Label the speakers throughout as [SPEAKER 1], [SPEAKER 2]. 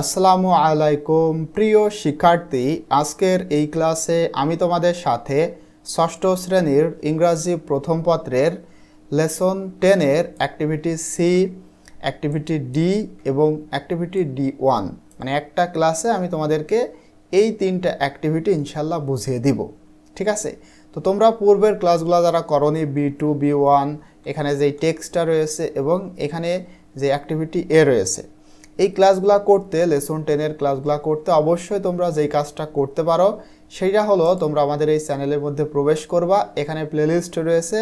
[SPEAKER 1] আসসালামু আলাইকুম, প্রিয় শিক্ষার্থী। আজকের এই ক্লাসে আমি তোমাদের সাথে ষষ্ঠ শ্রেণির ইংরাজি প্রথম পত্রের লেসন টেনের অ্যাক্টিভিটি সি অ্যাক্টিভিটি ডি এবং অ্যাক্টিভিটি ডি ওয়ান মানে একটা ক্লাসে আমি তোমাদেরকে এই তিনটা অ্যাক্টিভিটি ইনশাল্লাহ বুঝিয়ে দিব। ঠিক আছে? তো তোমরা পূর্বের ক্লাসগুলো যারা করনি বি টু বি ওয়ান এখানে যে টেক্সটটা রয়েছে এবং এখানে যে অ্যাক্টিভিটি এ রয়েছে এই ক্লাসগুলো করতে, লেসন টেনের ক্লাসগুলো করতে অবশ্যই তোমরা যেই কাজটা করতে পারো, সেইটা হলো তোমরা আমাদের এই চ্যানেলের মধ্যে প্রবেশ করবা। এখানে প্লেলিস্ট রয়েছে।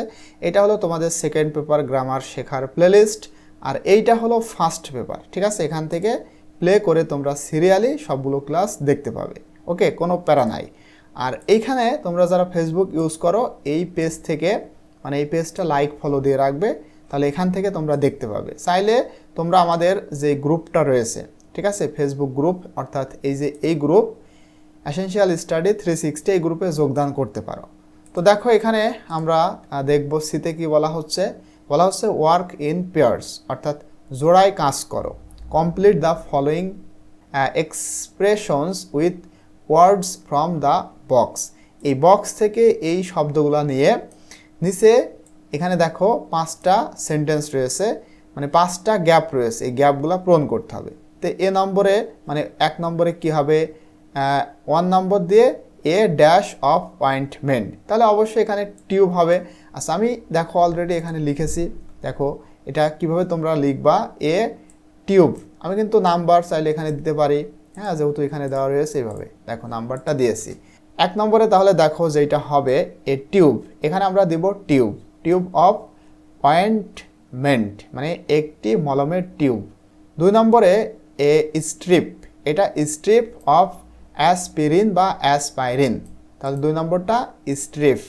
[SPEAKER 1] এটা হলো তোমাদের সেকেন্ড পেপার গ্রামার শেখার প্লেলিস্ট আর এইটা হলো ফার্স্ট পেপার ঠিক আছে? এখান থেকে প্লে করে তোমরা সিরিয়ালি সবগুলো ক্লাস দেখতে পাবে। ওকে কোনো প্যারা নাই। আর এইখানে তোমরা যারা ফেসবুক ইউজ করো, এই পেজ থেকে মানে এই পেজটা লাইক ফলো দিয়ে রাখবে। তাহলে এখান থেকে তোমরা দেখতে পাবে। চাইলে তোমরা আমাদের যে গ্রুপটা রয়েছে, ঠিক আছে? ফেসবুক গ্রুপ অর্থাৎ এই যে এই group essential study three sixty এই গ্রুপে যোগদান করতে পারো। তো দেখো এখানে আমরা দেখব সিতে কি বলা হচ্ছে? বলা হচ্ছে ওয়ার্ক ইন পেয়ার্স অর্থাৎ জোড়ায় কাজ করো। Complete the following expressions with words from the box এই বক্স থেকে এই শব্দগুলো নিয়ে নিচে এখানে দেখো পাঁচটা সেন্টেন্স রয়েছে মানে পাঁচটা গ্যাপ রয়েছে, এই গ্যাপগুলো পূরণ করতে হবে। তো এ নম্বরে মানে এক নম্বরে কি হবে? ওয়ান নম্বর দিয়ে এ ড্যাশ অফ পয়েন্টমেন্ট তাহলে অবশ্যই এখানে টিউব হবে। আচ্ছা আমি দেখো অলরেডি এখানে লিখেছি। দেখো, এটা কীভাবে তোমরা লিখবা? এ টিউব আমি কিন্তু নাম্বার চাইলে এখানে দিতে পারি। হ্যাঁ যেহেতু এখানে দেওয়া রয়েছে এইভাবে। দেখো নাম্বারটা দিয়েছি। এক নম্বরে তাহলে দেখো যেটা হবে এ টিউব এখানে আমরা দিব টিউব টিউব অফ পয়েন্টমেন্ট মানে একটি মলমের টিউব। দুই নম্বরে এ স্ট্রিপ, এটা স্ট্রিপ অফ অ্যাসপিরিন বা অ্যাসপাইরিন। তাহলে দুই নম্বরটা স্ট্রিপ।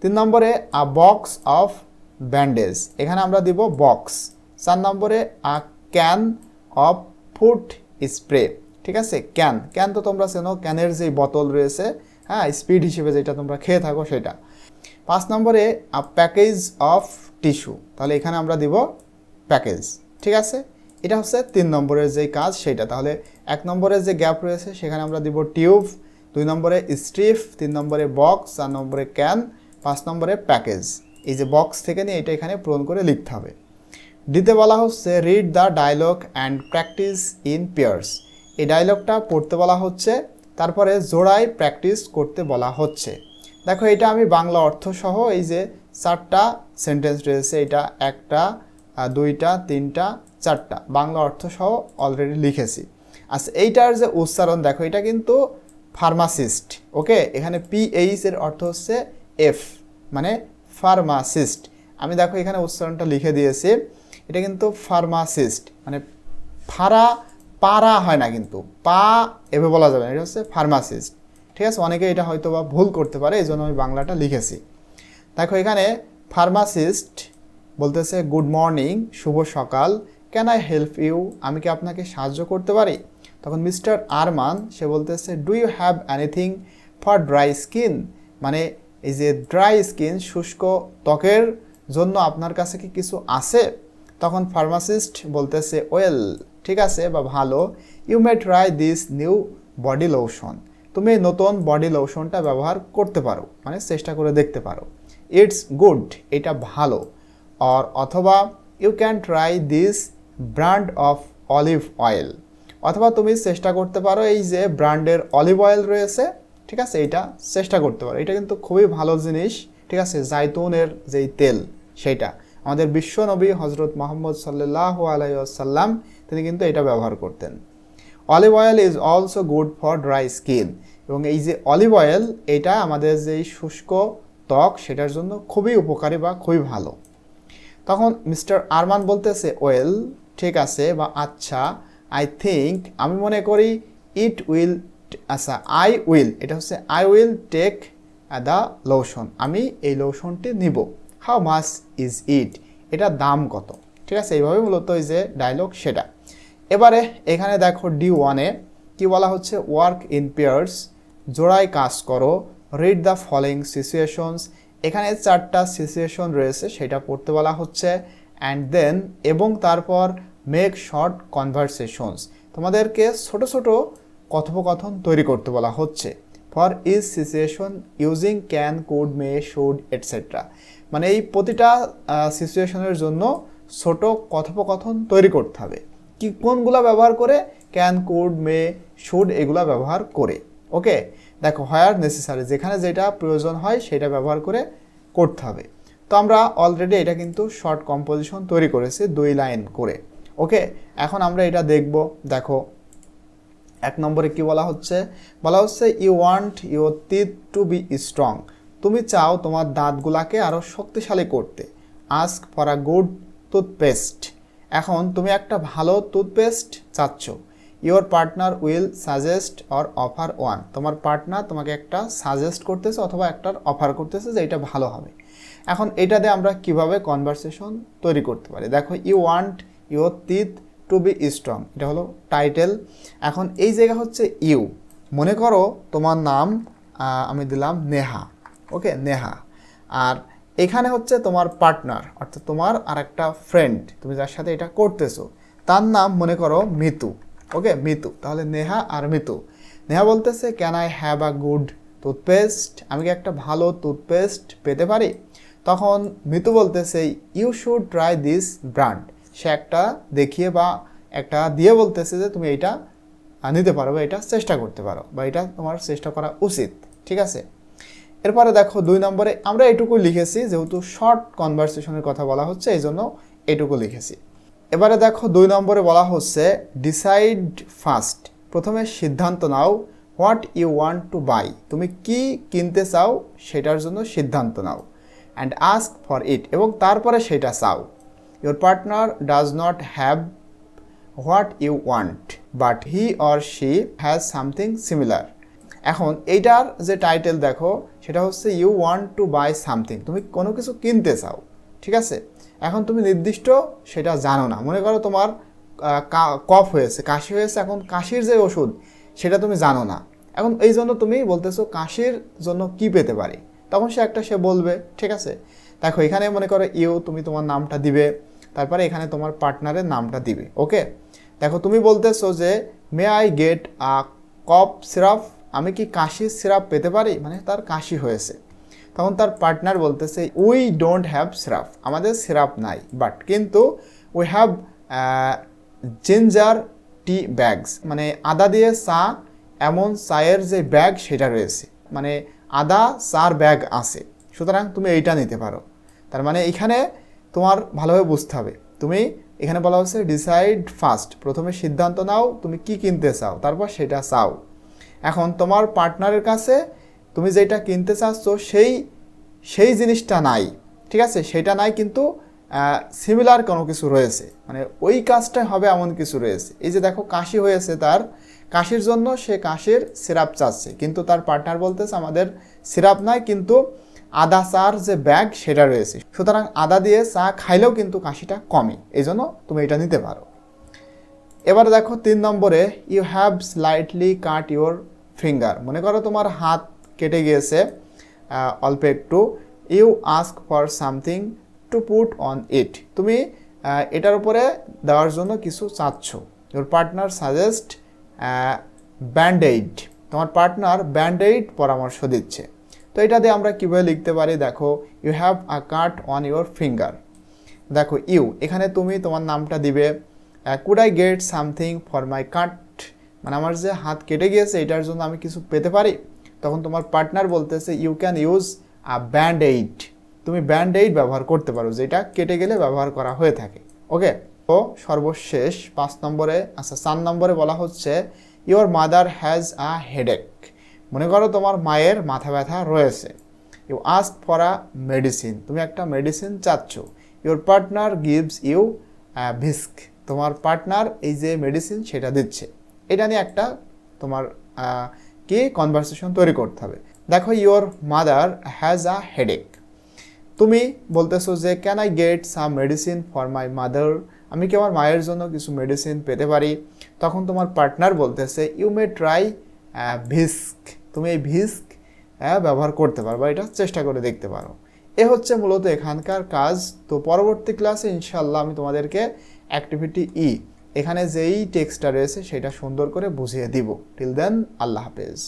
[SPEAKER 1] তিন নম্বরে আ বক্স অফ ব্যান্ডেজ, এখানে আমরা দিব বক্স। চার নম্বরে a can of food spray, ঠিক আছে? ক্যান ক্যান তো তোমরা চেনো, ক্যানের যে বোতল রয়েছে হ্যাঁ স্পিড হিসেবে যেটা তোমরা খেয়ে থাকো সেটা। পাঁচ নম্বরে প্যাকেজ অফ টিস্যু তাহলে এখানে আমরা দিব প্যাকেজ ঠিক আছে? এটা হচ্ছে তিন নম্বরের যে কাজ সেটা তাহলে এক নম্বরের যে গ্যাপ রয়েছে, সেখানে আমরা দিব টিউব দুই নম্বরে স্ট্রিপ তিন নম্বরে বক্স চার নম্বরে ক্যান পাঁচ নম্বরে প্যাকেজ এই যে বক্স থেকে নিয়ে এটা এখানে পূরণ করে লিখতে হবে। দিতে বলা হচ্ছে read the dialogue and practice in pairs এই ডায়লগটা পড়তে বলা হচ্ছে, তারপরে জোড়ায় প্র্যাকটিস করতে বলা হচ্ছে। দেখো, এটা আমি বাংলা অর্থ সহ এই যে চারটা সেন্টেন্স রয়েছে, এটা একটা দুইটা, তিনটা, চারটা, বাংলা অর্থ সহ অলরেডি লিখেছি। আচ্ছা এইটার যে উচ্চারণ, দেখো, এটা কিন্তু ফার্মাসিস্ট ওকে? এখানে পিএইচ এর অর্থ হচ্ছে এফ মানে ফার্মাসিস্ট আমি দেখো, এখানে উচ্চারণটা লিখে দিয়েছি, এটা কিন্তু ফার্মাসিস্ট মানে ফারা পারা হয় না কিন্তু, পা এভাবে বলা যাবে না, এটা হচ্ছে ফার্মাসিস্ট ঠিক আছে? অনেকে এটা হয়তো বা ভুল করতে পারে এই জন্য আমি বাংলাটা লিখেছি। দেখো, এখানে ফার্মাসিস্ট বলতেছে গুড মর্নিং শুভ সকাল ক্যান আই হেল্প ইউ আমি কি আপনাকে সাহায্য করতে পারি? তখন মিস্টার আরমান, সে বলতেছে do you have anything for dry skin মানে এই যে ড্রাই স্কিন শুষ্ক ত্বকের জন্য আপনার কাছে কি কিছু আছে? তখন ফার্মাসিস্ট বলতেছে ওয়েল ঠিক আছে বা ভালো you may try this new body lotion তুমি এই নতুন বডি লোশনটা ব্যবহার করতে পারো মানে চেষ্টা করে দেখতে পারো। ইটস গুড এটা ভালো। অর অথবা you can try this brand of olive oil অথবা তুমি চেষ্টা করতে পারো এই যে ব্র্যান্ডের অলিভ অয়েল রয়েছে, ঠিক আছে? এটা চেষ্টা করতে পারো। এটা কিন্তু খুবই ভালো জিনিস, ঠিক আছে? জাইতুনের যেই তেল সেটা আমাদের বিশ্বনবী হজরত মোহাম্মদ সাল্লাহ আলাইসাল্লাম তিনি কিন্তু এটা ব্যবহার করতেন। Olive oil is also good for dry skin এবং এই যে অলিভ অয়েল এটা আমাদের যে শুষ্ক ত্বক, সেটার জন্য খুবই উপকারী বা খুবই ভালো। তখন মিস্টার আরমান বলতেছে, ওয়েল, ঠিক আছে বা আচ্ছা আই থিঙ্ক আমি মনে করি ইট উইল আচ্ছা আই উইল, এটা হচ্ছে I will take the lotion. আমি এই লোশনটি নিব। How much is it? এটা দাম কত? ঠিক আছে, এইভাবে মূলত এই যে ডায়লগ সেটা। এবারে এখানে দেখো ডি ওয়ানে কি বলা হচ্ছে? ওয়ার্ক ইন পেয়ার্স জোড়ায় কাজ করো রিড দ্য ফলোয়িং সিচুয়েশনস এখানে চারটা সিচুয়েশন রয়েছে, সেটা পড়তে বলা হচ্ছে। অ্যান্ড দেন এবং তারপর মেক শর্ট কনভারসেশনস তোমাদেরকে ছোট ছোট কথোপকথন তৈরি করতে বলা হচ্ছে। For is situation using can could may should etcetera মানে এই প্রতিটা সিচুয়েশনের জন্য ছোট কথোপকথন তৈরি করতে হবে। কি কোনগুলা ব্যবহার করে? ক্যান কোড মে শুড এগুলা ব্যবহার করে। ওকে দেখো হায়ার নেসেসারি যেখানে যেটা প্রয়োজন হয় সেটা ব্যবহার করে করতে হবে। তো আমরা অলরেডি এটা কিন্তু শর্ট কম্পোজিশন তৈরি করেছি, দুই লাইন করে। ওকে এখন আমরা এটা দেখব, দেখো। এক নম্বরে কি বলা হচ্ছে? বলা হচ্ছে you want your teeth to be strong তুমি চাও তোমার দাঁতগুলাকে আরও শক্তিশালী করতে। Ask for a good toothpaste এখন তুমি একটা ভালো টুথপেস্ট চাচ্ছ। Your partner will suggest or offer one তোমার পার্টনার তোমাকে একটা সাজেস্ট করতেছে অথবা একটার অফার করতেছে যে এটা ভালো হবে। এখন এটা দিয়ে আমরা কীভাবে কনভারসেশন তৈরি করতে পারি? দেখো you want your teeth to be strong এটা হলো টাইটেল এখন এই জায়গা হচ্ছে ইউ মনে করো তোমার নাম আমি দিলাম নেহা। ওকে নেহা। আর এখানে হচ্ছে তোমার পার্টনার অর্থাৎ তোমার আর একটা ফ্রেন্ড তুমি যার সাথে এটা করতেছো। তার নাম মনে করো মিতু ওকে মিতু, তাহলে নেহা আর মিতু। নেহা বলতেছে can I have a good toothpaste আমি কি একটা ভালো টুথপেস্ট পেতে পারি? তখন মিতু বলতেছে you should try this brand সে একটা দেখিয়ে বা একটা দিয়ে বলতেছে যে, তুমি এটা নিতে পারো বা এটা চেষ্টা করতে পারো বা এটা তোমার চেষ্টা করা উচিত। ঠিক আছে? এরপরে দেখো দুই নম্বরে আমরা এটুকু লিখেছি, যেহেতু শর্ট কনভারসেশনের কথা বলা হচ্ছে এই জন্য এটুকু লিখেছি। এবারে দেখো দুই নম্বরে বলা হচ্ছে ডিসাইড ফার্স্ট প্রথমে সিদ্ধান্ত নাও what you want to buy তুমি কি কিনতে চাও, সেটার জন্য সিদ্ধান্ত নাও। অ্যান্ড আস্ক ফর ইট এবং তারপরে সেটা চাও। Your partner does not have what you want but he or she has something similar এখন এইটার যে টাইটেল দেখো সেটা হচ্ছে you want to buy something তুমি কোনো কিছু কিনতে চাও, ঠিক আছে? এখন তুমি নির্দিষ্ট সেটা জানো না। মনে করো তোমার কফ হয়েছে, কাশি হয়েছে, এখন কাশির যে ওষুধ, সেটা তুমি জানো না। এখন এই জন্য তুমি বলতেছো কাশির জন্য কি পেতে পারি? তখন সে একটা সে বলবে, ঠিক আছে? দেখো, এখানে মনে করো ইউ তুমি তোমার নামটা দিবে, তারপরে এখানে তোমার পার্টনারের নামটা দিবে ওকে দেখো, তুমি বলতেছো যে may I get a cough syrup আমি কি কাশির সিরাপ পেতে পারি? মানে তার কাশি হয়েছে। তখন তার পার্টনার বলতেছে উই ডোন্ট হ্যাভ সিরাপ। আমাদের সিরাপ নাই। বাট কিন্তু we have ginger tea bags মানে আদা দিয়ে চা, এমন চায়ের যে ব্যাগ সেটা রয়েছে। মানে আদা, চার ব্যাগ আছে। সুতরাং তুমি এইটা নিতে পারো। তার মানে এখানে তোমার ভালোভাবে বুঝতে হবে। তুমি এখানে বলা হচ্ছে ডিসাইড ফার্স্ট প্রথমে সিদ্ধান্ত নাও, তুমি কি কিনতে চাও? তারপর সেটা চাও। এখন তোমার পার্টনারের কাছে তুমি যেটা কিনতে চাচ্ছ সেই সেই জিনিসটা নাই, ঠিক আছে? সেটা নাই কিন্তু সিমিলার কোনো কিছু রয়েছে। মানে ওই কাজটা হবে এমন কিছু রয়েছে। এই যে দেখো, কাশি হয়েছে তার। কাশির জন্য সে কাশির সিরাপ চাচ্ছে। কিন্তু তার পার্টনার বলতেছে, আমাদের সিরাপ নাই, কিন্তু আদা চার যে ব্যাগ সেটা রয়েছে। সুতরাং আদা দিয়ে চা খাইলেও কিন্তু কাশিটা কমে। এই জন্য তুমি এটা নিতে পারো। এবার দেখো তিন নম্বরে you have slightly cut your finger মনে করো তোমার হাত কেটে গিয়েছে অল্প একটু। You ask for something to put on it তুমি এটার উপরে দেওয়ার জন্য কিছু চাচ্ছ। ইউর পার্টনার সাজেস্ট ব্যান্ডেইড তোমার পার্টনার ব্যান্ডেইড পরামর্শ দিচ্ছে। তো এটা দিয়ে আমরা কীভাবে লিখতে পারি? দেখো you have a cut on your finger দেখো ইউ এখানে তুমি তোমার নামটা দিবে। Could I get something for my cut মানে আমার যে হাত কেটে গিয়েছে, এটার জন্য আমি কিছু পেতে পারি? তখন তোমার পার্টনার বলতেছে you can use a band aid তুমি ব্যান্ড এইড ব্যবহার করতে পারো, যেটা কেটে গেলে ব্যবহার করা হয়ে থাকে। ওকে তো সর্বশেষ পাঁচ নম্বরে আচ্ছা চার নম্বরে বলা হচ্ছে your mother has a headache মনে করো তোমার মায়ের মাথা ব্যথা রয়েছে। You ask for a medicine তুমি একটা মেডিসিন চাচ্ছ। ইউর পার্টনার গিভস ইউ ভিস্ক তোমার পার্টনার এই যে মেডিসিন সেটা দিচ্ছে। এটা নিয়ে একটা তোমার কি কনভারসেশন তৈরি করতে হবে। দেখো your mother has a headache তুমি বলতেছো যে can I get some medicine for my mother আমি কি আমার মায়ের জন্য কিছু মেডিসিন পেতে পারি? তখন তোমার পার্টনার বলতেছে ইউ মে ট্রাই ভিস্ক তুমি এই ভিস্ক ব্যবহার করতে পারো বা এটা চেষ্টা করে দেখতে পারো। এ হচ্ছে মূলত এখানকার কাজ। তো পরবর্তী ক্লাসে ইনশাল্লাহ আমি তোমাদেরকে অ্যাক্টিভিটি ই এখানে যেই টেক্সটটা রয়েছে সেটা সুন্দর করে বুঝিয়ে দিব। টিল দেন আল্লাহ হাফেজ।